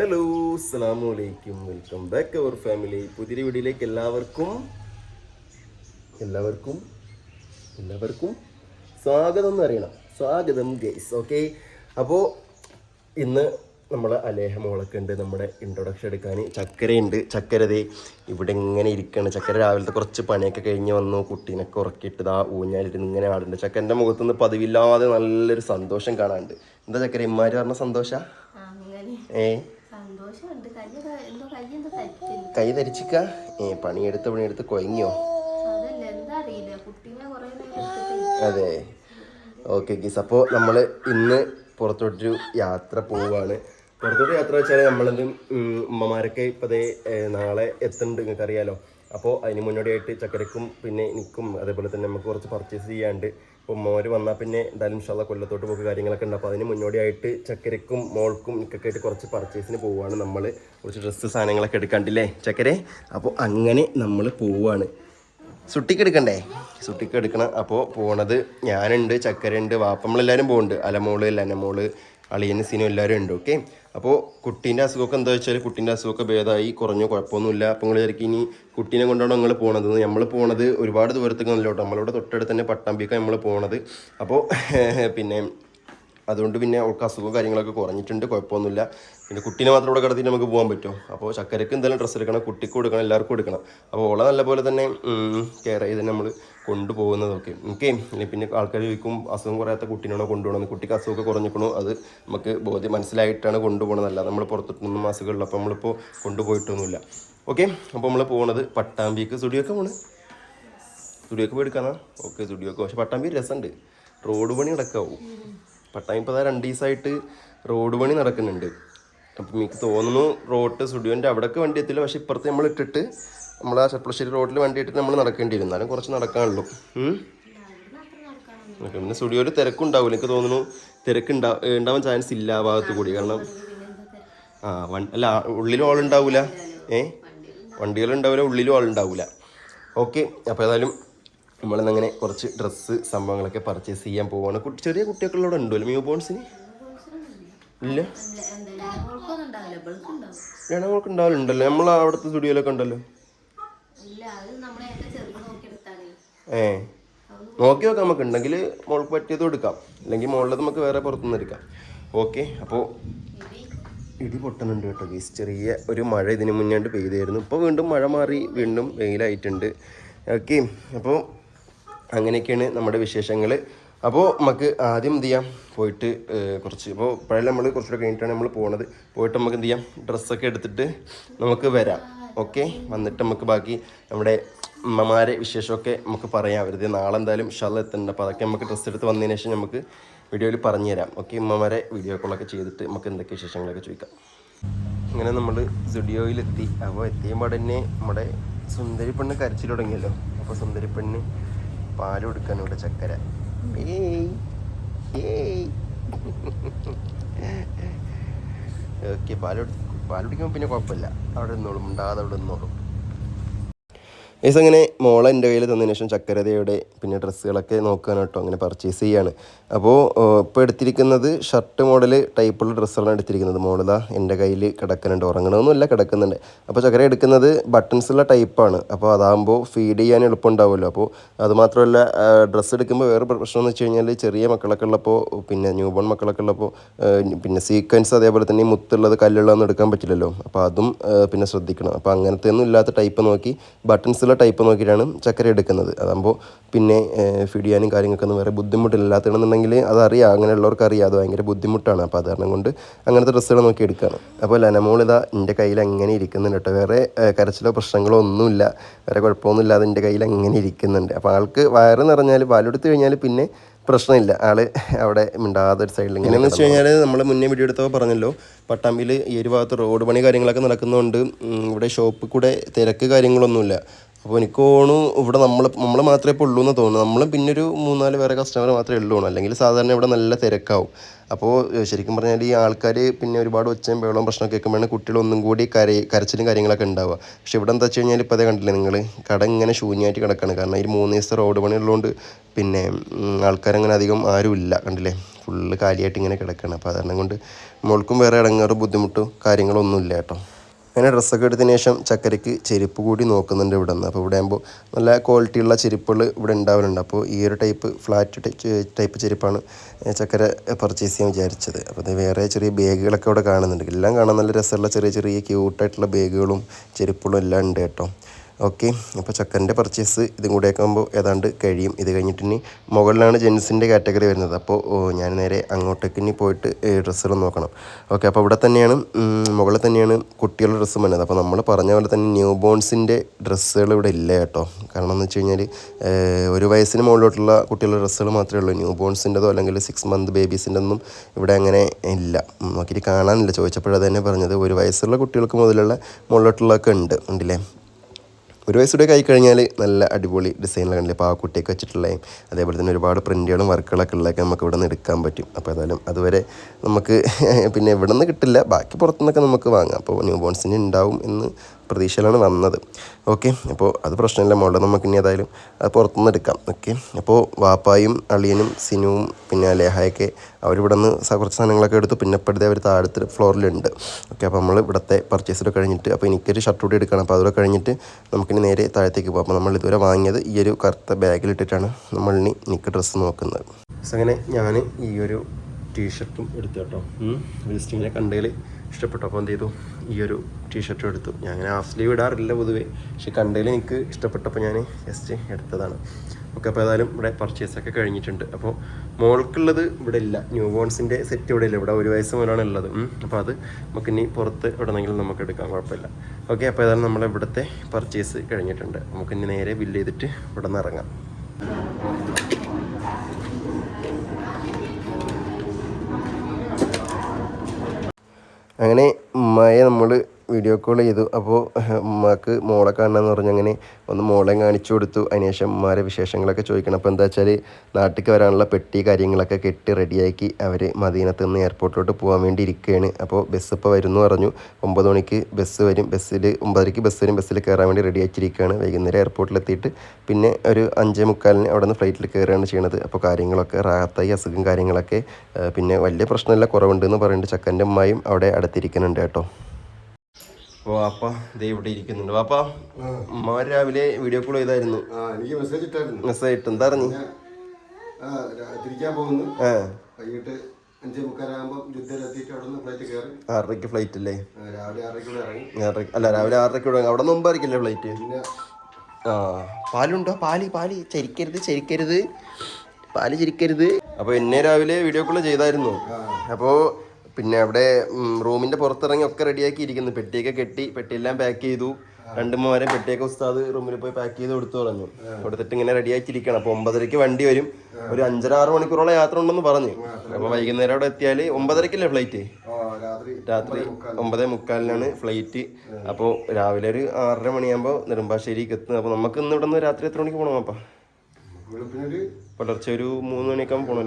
Hello അസ്സാം വലൈക്കും welcome back അവർ family പുതിയ വീടിലേക്ക് എല്ലാവർക്കും എല്ലാവർക്കും എല്ലാവർക്കും സ്വാഗതം എന്ന് അറിയണം. സ്വാഗതം ഗൈസ് ഓക്കെ അപ്പോൾ ഇന്ന് നമ്മൾ അലേഹ മോളൊക്കെ ഉണ്ട്. നമ്മുടെ ഇൻട്രൊഡക്ഷൻ എടുക്കാൻ ചക്കരയുണ്ട്. ചക്കര ദേ ഇവിടെ ഇങ്ങനെ ഇരിക്കുകയാണ് ചക്കര രാവിലത്തെ കുറച്ച് പണിയൊക്കെ കഴിഞ്ഞ് വന്നു. കുട്ടീനൊക്കെ ഉറക്കിയിട്ട് ഇതാ ഊഞ്ഞാലിരുന്ന് ഇങ്ങനെ ആടുണ്ട്. ചക്കന്റെ മുഖത്തുനിന്ന് പതിവില്ലാതെ നല്ലൊരു സന്തോഷം കാണാനുണ്ട്. എന്താ ചക്കര? ഇമ്മാര് പറഞ്ഞ സന്തോഷ? ഏ? കൈ എന്തോ കൈ എന്തോ തരിക്കുന്നു കൈ ധരിച്ചിക്ക ഏ പണിയെടുത്ത് പണിയെടുത്ത് കൊയങ്ങിയോ? അതല്ല എന്താ അറിയില്ല. കുട്ടീനെ കുറെ നേരം എടുത്തിട്ട് അതെ. Okay guys. അപ്പോൾ നമ്മൾ ഇന്ന് പുറത്തോട്ടൊരു യാത്ര പോവുകയാണ് പുറത്തോട്ട് യാത്ര വെച്ചാൽ നമ്മളത് ഉമ്മമാരൊക്കെ ഇപ്പോൾ അതേ നാളെ എത്തുന്നുണ്ട് നിങ്ങൾക്ക് അറിയാലോ അപ്പോൾ അതിന് മുന്നോടിയായിട്ട് ചക്കരക്കും പിന്നെ എനിക്കും അതേപോലെ തന്നെ നമുക്ക് കുറച്ച് പർച്ചേസ് ചെയ്യാണ്ട് ഇപ്പോൾ മോര് വന്നാൽ പിന്നെ എന്തായാലും ഇഷ്ടമുള്ള കൊല്ലത്തോട്ട് പോക്ക് കാര്യങ്ങളൊക്കെ ഉണ്ട്. അപ്പോൾ അതിന് മുന്നോടിയായിട്ട് ചക്കരക്കും മോൾക്കും ഇക്കൊക്കെ ആയിട്ട് കുറച്ച് പർച്ചേസിന് പോവുകയാണ് നമ്മൾ കുറച്ച് ഡ്രസ്സ് സാധനങ്ങളൊക്കെ എടുക്കാണ്ടില്ലേ ചക്കരെ? അപ്പോൾ അങ്ങനെ നമ്മൾ പോവുകയാണ് സുട്ടിക്ക് എടുക്കണ്ടേ? സുട്ടിക്ക് എടുക്കണം. അപ്പോൾ പോണത് ഞാനുണ്ട് ചക്കരയുണ്ട് വാപ്പമ്മളെല്ലാവരും പോകുന്നുണ്ട് അലമോൾ ലനമോൾ അളിയന് സീനും എല്ലാവരും ഉണ്ട് ഓക്കെ അപ്പോൾ കുട്ടീന്റെ അസുഖമൊക്കെ എന്താ വെച്ചാൽ കുട്ടീന്റെ അസുഖമൊക്കെ ഭേദമായി കുറഞ്ഞു കുഴപ്പമൊന്നുമില്ല. അപ്പോൾ നിങ്ങൾ വിചാരിക്കും ഇനി കുട്ടീനെ കൊണ്ടാണ് നിങ്ങൾ പോണത്? നമ്മൾ പോണത് ഒരുപാട് ദൂരത്തേക്ക് നല്ലോട്ടോ നമ്മളിവിടെ തൊട്ടടുത്ത് തന്നെ പട്ടാമ്പിക്കാണ് നമ്മൾ പോണത്. അപ്പോൾ പിന്നെ അതുകൊണ്ട് പിന്നെ അവൾക്ക് അസുഖവും കാര്യങ്ങളൊക്കെ കുറഞ്ഞിട്ടുണ്ട് കുഴപ്പമൊന്നുമില്ല. പിന്നെ കുട്ടീനെ മാത്രം ഇവിടെ കിടത്തിയിട്ട് നമുക്ക് പോകാൻ പറ്റും. അപ്പോൾ ചക്കരക്ക് എന്തായാലും ഡ്രസ്സ് എടുക്കണം കുട്ടിക്ക് കൊടുക്കണം എല്ലാവർക്കും കൊടുക്കണം. അപ്പോൾ ഓളെ നല്ലപോലെ തന്നെ കെയർ ചെയ്ത് നമ്മൾ കൊണ്ടുപോകുന്നതൊക്കെ. ഓക്കെ പിന്നെ ആൾക്കാർ ചോദിക്കും അസുഖം കുറയാത്ത കുട്ടീനാണോ കൊണ്ടുപോകണമെന്ന് കുട്ടിക്ക് അസുഖമൊക്കെ കുറഞ്ഞിക്കണോ അത് നമുക്ക് ബോധ്യം മനസ്സിലായിട്ടാണ് കൊണ്ടുപോകണതല്ല നമ്മൾ പുറത്തിട്ടൊന്നും അസുഖമുള്ള അപ്പോൾ നമ്മളിപ്പോൾ കൊണ്ടുപോയിട്ടൊന്നുമില്ല. ഓക്കെ അപ്പോൾ നമ്മൾ പോകുന്നത് പട്ടാമ്പിക്ക് സ്റ്റുഡിയോക്ക് പോണ്. സ്റ്റുഡിയോക്ക് പോയി എടുക്കാനാ? ഓക്കെ സ്റ്റുഡിയോക്ക്. പക്ഷെ പട്ടാമ്പി രസമുണ്ട് റോഡ് പണി നടക്കാവും. പട്ടാമ്പി ഇപ്പോൾ രണ്ട് ദിവസമായിട്ട് റോഡ് പണി നടക്കുന്നുണ്ട്. അപ്പം എനിക്ക് തോന്നുന്നു റോഡ് സ്റ്റുഡിയോന്റെ അവിടെയൊക്കെ വണ്ടി എത്തില്ല. പക്ഷേ ഇപ്പുറത്ത് നമ്മൾ ഇട്ടിട്ട് നമ്മൾ ആ ചെപ്പളശ്ശേരി റോഡിൽ വണ്ടി ഇട്ടിട്ട് നമ്മൾ നടക്കേണ്ടി വരും എന്നാലും കുറച്ച് നടക്കാനുള്ളൂ. പിന്നെ സ്റ്റുഡിയോയിൽ തിരക്കുണ്ടാവില്ല എനിക്ക് തോന്നുന്നു തിരക്ക് ഉണ്ടാ ഉണ്ടാവാൻ ചാൻസ് ഇല്ല ആ ഭാഗത്ത് കൂടി. കാരണം ആ വൺ അല്ല ഉള്ളിലും ആളുണ്ടാവില്ല ഏ? വണ്ടികളുണ്ടാവില്ല ഉള്ളിലും ആളുണ്ടാവില്ല ഓക്കെ അപ്പോൾ ഏതായാലും നമ്മളിന്നങ്ങനെ കുറച്ച് ഡ്രസ്സ് സംഭവങ്ങളൊക്കെ പർച്ചേസ് ചെയ്യാൻ പോവാണ്. കുട്ടി ചെറിയ കുട്ടിയൊക്കെ ഉണ്ടല്ലോ ന്യൂ ബോൺസിന് ഇല്ല? ഞങ്ങൾക്ക് ഉണ്ടാവലുണ്ടല്ലോ. നമ്മൾ അവിടുത്തെ സ്റ്റുഡിയോയിലൊക്കെ ഉണ്ടല്ലോ. ഏ. നോക്കി നോക്കാം നമുക്ക് ഉണ്ടെങ്കിൽ മോൾക്ക് പറ്റിയതും എടുക്കാം. അല്ലെങ്കിൽ മോളിലത് നമുക്ക് വേറെ പുറത്തുനിന്ന് എടുക്കാം. ഓക്കെ അപ്പോൾ ഇടി പൊട്ടുന്നുണ്ട് കേട്ടോ ഗീസ് ചെറിയ ഒരു മഴ ഇതിന് മുന്നേണ്ട് പെയ്തായിരുന്നു. ഇപ്പോൾ വീണ്ടും മഴ മാറി വീണ്ടും വെയിലായിട്ടുണ്ട്. ഓക്കെ അപ്പോൾ അങ്ങനെയൊക്കെയാണ് നമ്മുടെ വിശേഷങ്ങൾ അപ്പോൾ നമുക്ക് ആദ്യം എന്ത് ചെയ്യാം? പോയിട്ട് കുറച്ച് ഇപ്പോൾ പഴയ നമ്മൾ കുറച്ചുകൂടെ കഴിഞ്ഞിട്ടാണ് നമ്മൾ പോണത്. പോയിട്ട് നമുക്ക് എന്ത് ചെയ്യാം? ഡ്രസ്സൊക്കെ എടുത്തിട്ട് നമുക്ക് വരാം. ഓക്കെ വന്നിട്ട് നമുക്ക് ബാക്കി നമ്മുടെ അമ്മമാരെ വിശേഷമൊക്കെ നമുക്ക് പറയാം. വെറുതെ നാളെ എന്തായാലും ഷല്ല എത്തണ്ട. അപ്പോൾ അതൊക്കെ നമുക്ക് ഡ്രസ്സ് എടുത്ത് വന്നതിന് ശേഷം നമുക്ക് വീഡിയോയിൽ പറഞ്ഞു തരാം ഓക്കെ ഉമ്മമാരെ വീഡിയോ കോളൊക്കെ ചെയ്തിട്ട് നമുക്ക് എന്തൊക്കെ വിശേഷങ്ങളൊക്കെ ചോദിക്കാം. അങ്ങനെ നമ്മൾ സ്റ്റുഡിയോയിലെത്തി അപ്പോൾ എത്തിയപ്പോൾ തന്നെ നമ്മുടെ സുന്ദരി പെണ്ണ് കരച്ചിൽ തുടങ്ങിയല്ലോ. അപ്പോൾ സുന്ദരി പെണ്ണ് പാൽ കൊടുക്കാൻ ഇവിടെ ചക്കര. ഓക്കെ പാൽ പാൽ കുടിക്കുമ്പോൾ പിന്നെ കുഴപ്പമില്ല. അവിടെ നിന്നോളും ഉണ്ടാകാതെ അവിടെ നിന്നോളും ഏസ് അങ്ങനെ മോളെ എന്റെ കയ്യിൽ തന്നതിന് ശേഷം ചക്കരതയുടെ പിന്നെ ഡ്രസ്സുകളൊക്കെ നോക്കാൻ കേട്ടോ അങ്ങനെ പർച്ചേസ് ചെയ്യാണ്. അപ്പോൾ ഇപ്പോൾ എടുത്തിരിക്കുന്നത് ഷർട്ട് മോഡൽ ടൈപ്പുള്ള ഡ്രസ്സുകളാണ് എടുത്തിരിക്കുന്നത്. മോളിതാ എന്റെ കയ്യിൽ കിടക്കുന്നുണ്ട്. ഉറങ്ങണമെന്നല്ല കിടക്കുന്നുണ്ട്. അപ്പോൾ ചക്കര എടുക്കുന്നത് ബട്ടൺസ് ഉള്ള ടൈപ്പാണ് അപ്പോൾ അതാകുമ്പോൾ ഫീഡ് ചെയ്യാൻ എളുപ്പമുണ്ടാവുമല്ലോ. അപ്പോൾ അതുമാത്രമല്ല ഡ്രസ്സ് എടുക്കുമ്പോൾ വേറെ പ്രശ്നം എന്ന് വെച്ച് കഴിഞ്ഞാൽ ചെറിയ മക്കളൊക്കെ ഉള്ളപ്പോൾ പിന്നെ ന്യൂ ബോൺ മക്കളൊക്കെ ഉള്ളപ്പോൾ പിന്നെ സീക്വൻസ് അതേപോലെ തന്നെ മുത്തുള്ളത് കല്ലുള്ളതൊന്നും എടുക്കാൻ പറ്റില്ലല്ലോ. അപ്പോൾ അതും പിന്നെ ശ്രദ്ധിക്കണം. അപ്പോൾ അങ്ങനത്തെ ഒന്നും ഇല്ലാത്ത ടൈപ്പ് നോക്കി ബട്ടൺസ് ഉള്ള ടൈപ്പ് നോക്കിയിട്ടാണ് ചക്കര എടുക്കുന്നത്. അതാകുമ്പോൾ പിന്നെ ഫീഡ് ചെയ്യാനും കാര്യങ്ങൾക്കൊന്നും വേറെ ബുദ്ധിമുട്ടില്ലാത്തതാണെന്നുണ്ടെങ്കിൽ അതറിയാം. അങ്ങനെയുള്ളവർക്ക് അറിയാം അത് ഭയങ്കര ബുദ്ധിമുട്ടാണ്. അപ്പോൾ അത് കാരണം കൊണ്ട് അങ്ങനത്തെ ഡ്രസ്സുകൾ നോക്കി എടുക്കുകയാണ് അപ്പോൾ ലനമോൾ ഇതാ എന്റെ കയ്യിൽ അങ്ങനെ ഇരിക്കുന്നുണ്ട് കേട്ടോ വേറെ കരച്ചിലോ പ്രശ്നങ്ങളോ ഒന്നുമില്ല. വേറെ കുഴപ്പമൊന്നും ഇല്ലാതെ എന്റെ കയ്യിൽ അങ്ങനെ ഇരിക്കുന്നുണ്ട്. അപ്പോൾ ആൾക്ക് വയറ് നിറഞ്ഞാൽ പാലെടുത്ത് കഴിഞ്ഞാൽ പിന്നെ പ്രശ്നമില്ല. ആൾ അവിടെ മിണ്ടാതെ ഒരു സൈഡിൽ ഇങ്ങനെ വെച്ച് കഴിഞ്ഞാൽ നമ്മൾ മുന്നേ വീഡിയോ എടുത്തപ്പോൾ പറഞ്ഞല്ലോ പട്ടാമ്പിയിൽ ഈ ഒരു ഭാഗത്ത് റോഡ് പണി കാര്യങ്ങളൊക്കെ നടക്കുന്നതുകൊണ്ട് ഇവിടെ ഷോപ്പിൽ കൂടെ തിരക്ക് കാര്യങ്ങളൊന്നുമില്ല. അപ്പോൾ എനിക്ക് തോന്നുന്നു ഇവിടെ നമ്മൾ നമ്മൾ മാത്രമേ ഇപ്പോൾ ഉള്ളൂ എന്ന് തോന്നുന്നു. നമ്മളും പിന്നെ ഒരു മൂന്നാൽ വേറെ കസ്റ്റമർ മാത്രമേ ഉള്ളൂ അല്ലെങ്കിൽ സാധാരണ ഇവിടെ നല്ല തിരക്കാവും. അപ്പോൾ ശരിക്കും പറഞ്ഞാൽ ഈ ആൾക്കാർ പിന്നെ ഒരുപാട് ഒച്ചയും ബഹളവും പ്രശ്നമൊക്കെ കേൾക്കുമ്പോഴാണ് കുട്ടികൾ ഒന്നും കൂടി കര കരച്ചിലും കാര്യങ്ങളൊക്കെ ഉണ്ടാവുക. പക്ഷെ ഇവിടെ എന്താ വെച്ച് കഴിഞ്ഞാൽ ഇപ്പോൾ അതേ കണ്ടില്ലേ നിങ്ങൾ കട ഇങ്ങനെ ശൂന്യമായിട്ട് കിടക്കുകയാണ് കാരണം ഈ മൂന്ന് ദിവസത്തെ റോഡ് പണി ഉള്ളതുകൊണ്ട് പിന്നെ ആൾക്കാരങ്ങനെ അധികം ആരുമില്ല കണ്ടില്ലേ? ഫുള്ള് കാലിയായിട്ട് ഇങ്ങനെ കിടക്കണം. അപ്പോൾ അതുകൊണ്ട് കൊണ്ട് മോൾക്കും വേറെ ഇടങ്ങാറ് ബുദ്ധിമുട്ടും കാര്യങ്ങളൊന്നുമില്ല കേട്ടോ. അങ്ങനെ ഡ്രസ്സൊക്കെ എടുത്തതിന് ശേഷം ചക്കരയ്ക്ക് ചെരുപ്പ് കൂടി നോക്കുന്നുണ്ട് ഇവിടെ നിന്ന്. അപ്പോൾ ഇവിടെ ആകുമ്പോൾ നല്ല ക്വാളിറ്റിയുള്ള ചെരുപ്പുകൾ ഇവിടെ ഉണ്ടാവലുണ്ട്. അപ്പോൾ ഈ ഒരു ടൈപ്പ് ഫ്ലാറ്റ് ടൈപ്പ് ചെരുപ്പാണ് ചക്കര പർച്ചേസ് ചെയ്യാൻ വിചാരിച്ചത്. അപ്പോൾ അത് വേറെ ചെറിയ ബാഗുകളൊക്കെ അവിടെ കാണുന്നുണ്ട്. എല്ലാം കാണാൻ നല്ല രസമുള്ള ചെറിയ ചെറിയ ക്യൂട്ടായിട്ടുള്ള ബാഗുകളും ചെരുപ്പുകളും എല്ലാം ഉണ്ട് കേട്ടോ. ഓക്കെ അപ്പോൾ ചക്കന്റെ പർച്ചേസ് ഇതും കൂടെ ആക്കുമ്പോൾ ഏതാണ്ട് കഴിയും. ഇത് കഴിഞ്ഞിട്ട് ഇനി മുകളിലാണ് ജെൻസിന്റെ കാറ്റഗറി വരുന്നത്. അപ്പോൾ ഞാൻ നേരെ അങ്ങോട്ടേക്ക് ഇനി പോയിട്ട് ഡ്രസ്സുകൾ നോക്കണം. ഓക്കെ അപ്പോൾ ഇവിടെ തന്നെയാണ് മുകളിൽ തന്നെയാണ് കുട്ടികളുടെ ഡ്രസ്സ് വന്നത്. അപ്പോൾ നമ്മൾ പറഞ്ഞ പോലെ തന്നെ ന്യൂ ബോൺസിന്റെ ഡ്രസ്സുകൾ ഇവിടെ ഇല്ല കേട്ടോ. കാരണം എന്ന് വെച്ച് കഴിഞ്ഞാൽ ഒരു വയസ്സിന് മുകളിലോട്ടുള്ള കുട്ടികളുടെ ഡ്രസ്സുകൾ മാത്രമേ ഉള്ളൂ. ന്യൂ ബോൺസിന്റെതോ അല്ലെങ്കിൽ സിക്സ് മന്ത് ബേബീസിന്റെ ഒന്നും ഇവിടെ അങ്ങനെ ഇല്ല. നോക്കിയിട്ട് കാണാനില്ല. ചോദിച്ചപ്പോഴത് തന്നെ പറഞ്ഞത്. ഒരു വയസ്സുള്ള കുട്ടികൾക്ക് മുതലുള്ള മുകളിലോട്ടുള്ളതൊക്കെ ഉണ്ട്. ഉണ്ടല്ലേ? ഒരു വയസ്സൂടെ ആയി കഴിഞ്ഞാൽ നല്ല അടിപൊളി ഡിസൈനിലൊക്കെ ഉണ്ടല്ലേ പാവക്കുട്ടിയൊക്കെ വെച്ചിട്ടുള്ളതും അതേപോലെ തന്നെ ഒരുപാട് പ്രിന്റുകളും വർക്കുകളൊക്കെ ഉള്ളതൊക്കെ നമുക്ക് ഇവിടെ നിന്ന് എടുക്കാൻ പറ്റും. അപ്പോൾ ഏതായാലും അതുവരെ നമുക്ക് പിന്നെ ഇവിടെ നിന്ന് കിട്ടില്ല. ബാക്കി പുറത്തുനിന്നൊക്കെ നമുക്ക് വാങ്ങാം. അപ്പോൾ ന്യൂ ബോൺസിന് ഉണ്ടാവും എന്ന് പ്രതീക്ഷയിലാണ് വന്നത്. ഓക്കെ അപ്പോൾ അത് പ്രശ്നമില്ല. മോളുടെ നമുക്ക് ഇനി ഏതായാലും അത് പുറത്തുനിന്ന് എടുക്കാം. ഓക്കെ അപ്പോൾ വാപ്പായും അളിയനും സിനുവും പിന്നെ ലേഹായൊക്കെ അവരിവിടെ നിന്ന് കുറച്ച് സാധനങ്ങളൊക്കെ എടുത്തു. പിന്നെ ഇപ്പോഴത്തെ അവർ താഴത്തെ ഫ്ലോറിലുണ്ട്. ഓക്കെ അപ്പോൾ നമ്മൾ ഇവിടുത്തെ പർച്ചേസിലൊക്കെ കഴിഞ്ഞിട്ട് അപ്പോൾ എനിക്കൊരു ഷർട്ട് കൂടി എടുക്കണം. അപ്പോൾ അതൊക്കെ കഴിഞ്ഞിട്ട് നമുക്കിനി നേരെ താഴത്തേക്ക് പോകാം അപ്പോൾ നമ്മൾ ഇതുവരെ വാങ്ങിയത് ഈ ഒരു കറുത്ത ബാഗിലിട്ടിട്ടാണ് നമ്മളിനി എനിക്ക് ഡ്രസ്സ് നോക്കുന്നത്. അങ്ങനെ ഞാൻ ഈ ഒരു ടീഷർട്ടും എടുത്തു കേട്ടോ. വിസ്റ്റിങ്ങിനെ കണ്ടതിൽ ഇഷ്ടപ്പെട്ടു. അപ്പോൾ എന്ത് ചെയ്തു? ഈ ഒരു ടീഷർട്ടും എടുത്തു. ഞാൻ അങ്ങനെ ഹാഫ് സ്ലീവ് ഇടാറില്ല പൊതുവേ. പക്ഷെ കണ്ടതിൽ എനിക്ക് ഇഷ്ടപ്പെട്ടപ്പോൾ ഞാൻ ജസ്റ്റ് എടുത്തതാണ്. ഓക്കെ അപ്പോൾ ഏതായാലും ഇവിടെ പർച്ചേസൊക്കെ കഴിഞ്ഞിട്ടുണ്ട്. അപ്പോൾ മോൾക്കുള്ളത് ഇവിടെ ഇല്ല. ന്യൂ ബോൺസിന്റെ സെറ്റ് ഇവിടെ ഇല്ല. ഇവിടെ ഒരു വയസ്സ് മുതലാണ് ഉള്ളത്. അപ്പോൾ അത് നമുക്ക് ഇനി പുറത്ത് എവിടെന്നെങ്കിലും നമുക്ക് എടുക്കാം. കുഴപ്പമില്ല. ഓക്കെ അപ്പോൾ ഏതായാലും നമ്മളെ ഇവിടുത്തെ പർച്ചേസ് കഴിഞ്ഞിട്ടുണ്ട്. നമുക്ക് ഇനി നേരെ ബില്ല് ചെയ്തിട്ട് ഇവിടെ നിന്ന് ഇറങ്ങാം. അങ്ങനെ മഴ നമ്മൾ വീഡിയോ കോൾ ചെയ്തു. അപ്പോൾ ഉമ്മക്ക് മോളെ കാണണമെന്ന് പറഞ്ഞു അങ്ങനെ ഒന്ന് മോളെ കാണിച്ചു കൊടുത്തു. അതിനുശേഷം ഉമ്മാരെ വിശേഷങ്ങളൊക്കെ ചോദിക്കണം. അപ്പോൾ എന്താ വെച്ചാൽ നാട്ടിലേക്ക് വരാനുള്ള പെട്ടി കാര്യങ്ങളൊക്കെ കെട്ടി റെഡിയാക്കി അവർ മദീനത്ത് നിന്ന് എയർപോർട്ടിലോട്ട് പോകാൻ വേണ്ടി ഇരിക്കുകയാണ്. അപ്പോൾ ബസ് ഇപ്പോൾ വരുന്നു പറഞ്ഞു. ഒമ്പത് മണിക്ക് ബസ് വരും. ബസ്സിൽ ഒമ്പതരയ്ക്ക് ബസ് വരും. ബസ്സിൽ കയറാൻ വേണ്ടി റെഡി ആക്കിയിരിക്കുകയാണ് വൈകുന്നേരം എയർപോർട്ടിലെത്തിയിട്ട് പിന്നെ ഒരു അഞ്ചേ മുക്കാലിന് അവിടെ നിന്ന് ഫ്ലൈറ്റിൽ കയറുകയാണ് ചെയ്യണത്. അപ്പോൾ കാര്യങ്ങളൊക്കെ റാഹത്തായി അസുഖം കാര്യങ്ങളൊക്കെ പിന്നെ വലിയ പ്രശ്നമില്ല കുറവുണ്ട് എന്ന് പറയുന്നുണ്ട് ചക്കന്റെ ഉമ്മയും അവിടെ അടുത്തിരിക്കുന്നുണ്ട് കേട്ടോ. ഓ അപ്പ ദേ ഇവിടെ ഇരിക്കുന്നുണ്ട്. അപ്പ ഉമ്മ രാവിലെ വീഡിയോ കോൾ ചെയ്തായിരുന്നു. എനിക്ക് മെസ്സേജ് ഇട്ടായിരുന്നു. മെസ്സേജ് ഇട്ട്. എന്താ പറഞ്ഞു ആ രാ- തിരിക്കാൻ പോകുന്നു. ആ. വൈകിട്ട് അഞ്ചേ മുക്കാലാകുമ്പോൾ ജിദ്ദയിൽ അവിടെ നിന്ന് ഫ്ലൈറ്റ് കയറി. ആറരയ്ക്ക് ഫ്ലൈറ്റ് അല്ലേ രാവിലെ ആറരയ്ക്ക് ഇറങ്ങി. ആറരയ്ക്ക് അല്ല രാവിലെ ആറരയ്ക്ക് അവിടെ അവിടെ മുമ്പായിരിക്കില്ലേ ഫ്ലൈറ്റ് ആ പാലുണ്ടോ? പാൽ പാൽ. ചരിക്കരുത് ചരിക്കരുത്. പാൽ ചിരിക്കരുത്. അപ്പോൾ എന്നെ രാവിലെ വീഡിയോ കോൾ ചെയ്തായിരുന്നു. അപ്പോൾ പിന്നെ അവിടെ റൂമിന്റെ പുറത്തിറങ്ങി ഒക്കെ റെഡിയാക്കി ഇരിക്കുന്നു പെട്ടിയൊക്കെ കെട്ടി പെട്ടിയെല്ലാം പാക്ക് ചെയ്തു. രണ്ട് മോരെ പെട്ടിയൊക്കെ ഉസ്താദ് റൂമിൽ പോയി പാക്ക് ചെയ്ത് കൊടുത്തു പറഞ്ഞു. കൊടുത്തിട്ട് ഇങ്ങനെ റെഡിയാക്കിയിരിക്കണം അപ്പൊ ഒമ്പതരക്ക് വണ്ടി വരും. ഒരു അഞ്ചര ആറ് മണിക്കൂറോളം യാത്ര ഉണ്ടെന്ന് പറഞ്ഞു. അപ്പൊ വൈകുന്നേരം അവിടെ എത്തിയാൽ ഒമ്പതരക്കല്ലേ ഫ്ലൈറ്റ് രാത്രി ഒമ്പതേ മുക്കാലിനാണ് ഫ്ലൈറ്റ് അപ്പോൾ രാവിലെ ഒരു ആറര മണിയാകുമ്പോൾ നെടുമ്പാശ്ശേരിക്ക് എത്തുന്നത്. അപ്പോൾ നമുക്ക് ഇന്ന് ഇവിടെ നിന്ന് രാത്രി എത്ര മണിക്ക് പോകണം അപ്പാ? പുലർച്ചെ ഒരു മൂന്ന് മണിയൊക്കെ ആകുമ്പോൾ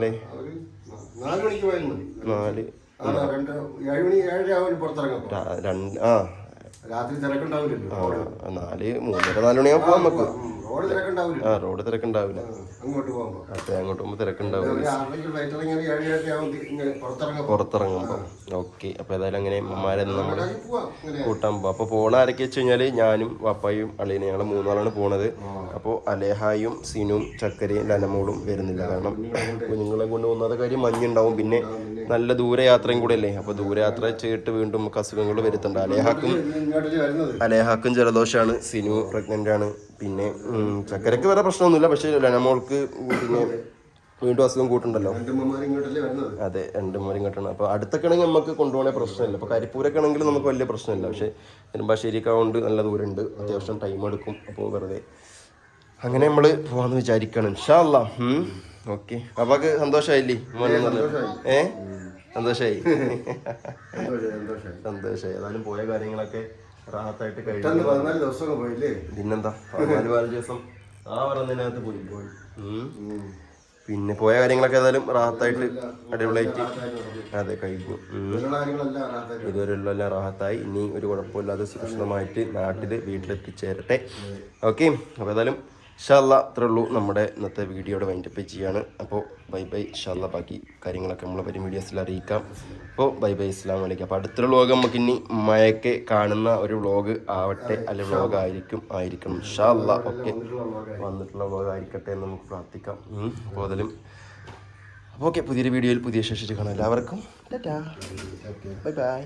നാല്. രണ്ട് ഏഴ് മണി പുറത്തിറങ്ങാം രണ്ട് ആ. രാത്രി തിരക്കുണ്ടാവില്ലല്ലോ. നാല് മൂന്നര നാല് മണിയാകുമ്പോൾ നമുക്ക്. ആ റോഡ് തിരക്കുണ്ടാവില്ല അങ്ങോട്ട് പോകുമ്പോൾ അതെ അങ്ങോട്ട് പോകുമ്പോൾ തിരക്കുണ്ടാവില്ല പുറത്തിറങ്ങുമ്പോൾ ഓക്കെ അപ്പോൾ ഏതായാലും അങ്ങനെ അമ്മമാരെ നമ്മൾ കൂട്ടാൻ പോകും അപ്പോൾ പോണ ആരൊക്കെ വെച്ച് കഴിഞ്ഞാൽ ഞാനും വാപ്പായും അളിയനും ഞങ്ങൾ മൂന്നാളാണ് പോണത്. അപ്പോൾ അലേഹായും സിനും ചക്കരയും ലനമോളും വരുന്നില്ല. കാരണം കുഞ്ഞുങ്ങളെ കൊണ്ട്. പോകുന്നത് കാര്യം മഞ്ഞുണ്ടാവും. പിന്നെ നല്ല ദൂരയാത്രയും കൂടെ അല്ലേ അപ്പോൾ ദൂരയാത്ര ചെയ്തിട്ട് വീണ്ടും നമുക്ക് അസുഖങ്ങൾ വരുത്തുന്നുണ്ട് അലേഹാക്കും അലേഹാക്കും ജലദോഷമാണ് സിനു പ്രഗ്നന്റ് ആണ്. പിന്നെ ചക്കരക്ക് ചക്കരയ്ക്ക് വേറെ പ്രശ്നമൊന്നുമില്ല. പക്ഷേ ലനമോൾക്ക് പിന്നെ വീണ്ടും അസുഖം കൂട്ടുണ്ടല്ലോ. അതെ രണ്ടും മരം കെട്ടണം അപ്പോൾ അടുത്തൊക്കെ ആണെങ്കിൽ നമുക്ക് കൊണ്ടുപോകണേ പ്രശ്നമില്ല. അപ്പോൾ കരിപ്പൂരൊക്കെ ആണെങ്കിൽ നമുക്ക് വലിയ പ്രശ്നമില്ല. പക്ഷേ നെടുമ്പാശ്ശേരിയൊക്കെ ആവുകൊണ്ട് നല്ല ദൂരമുണ്ട്. അത്യാവശ്യം ടൈം എടുക്കും. അപ്പോൾ വെറുതെ അങ്ങനെ നമ്മൾ പോവാന്ന് വിചാരിക്കണം. ഇൻഷാല്ല ഓക്കെ. അപ്പൊക്ക് സന്തോഷമായില്ലേ മോനെ ഏ? സന്തോഷമായി സന്തോഷം സന്തോഷം സന്തോഷമായി ഏതായാലും പോയ കാര്യങ്ങളൊക്കെ റാഹത്തായിട്ട് കഴിഞ്ഞു. പെട്ടെന്ന് പതിനാല് ദിവസമൊക്കെ പോയില്ലേ? പിന്നെന്താ? പതിനാല് പതിനഞ്ച് ദിവസം ആ പറഞ്ഞതിനകത്ത് പോയി. പോയി. പിന്നെ പോയ കാര്യങ്ങളൊക്കെ ഏതായാലും റാഹത്തായിട്ട് അടിപൊളിയായിട്ട് അതെ കഴിഞ്ഞു. റാഹത്തായിട്ട് ഇതുവരെയുള്ള എല്ലാം റാഹത്തായി ഇനി ഒരു കുഴപ്പമില്ലാതെ സുരക്ഷിതമായിട്ട് നാട്ടിൽ വീട്ടിലെത്തിച്ചേരട്ടെ. ഓക്കെ. അപ്പോൾ ഏതായാലും ഇൻഷാല്ല അത്രേ ഉള്ളൂ നമ്മുടെ ഇന്നത്തെ വീഡിയോയുടെ വൈൻഡപ്പ് ചെയ്യാണ്. അപ്പോൾ ബൈ ബൈ ഷാല്ല ബാക്കി കാര്യങ്ങളൊക്കെ നമ്മൾ വരും വീഡിയോസിൽ അറിയിക്കാം. അപ്പോൾ ബൈ ബൈ ഇസ്ലാം വലൈക്കും അപ്പോൾ അടുത്തൊരു വ്ളോഗ് നമുക്ക് ഇനി മഴയൊക്കെ കാണുന്ന ഒരു വ്ളോഗ് ആവട്ടെ അല്ലെ വ്ളോഗ് ആയിരിക്കും ആയിരിക്കണം. ഷാല്ല ഓക്കെ വന്നിട്ടുള്ള വ്ളോഗ് ആയിരിക്കട്ടെ എന്ന് നമുക്ക് പ്രാർത്ഥിക്കാം. അപ്പോൾ അതിലും. അപ്പോൾ ഓക്കെ പുതിയൊരു വീഡിയോയിൽ പുതിയ ശേഷിച്ച് കാണാം. എല്ലാവർക്കും ബൈ ബൈ.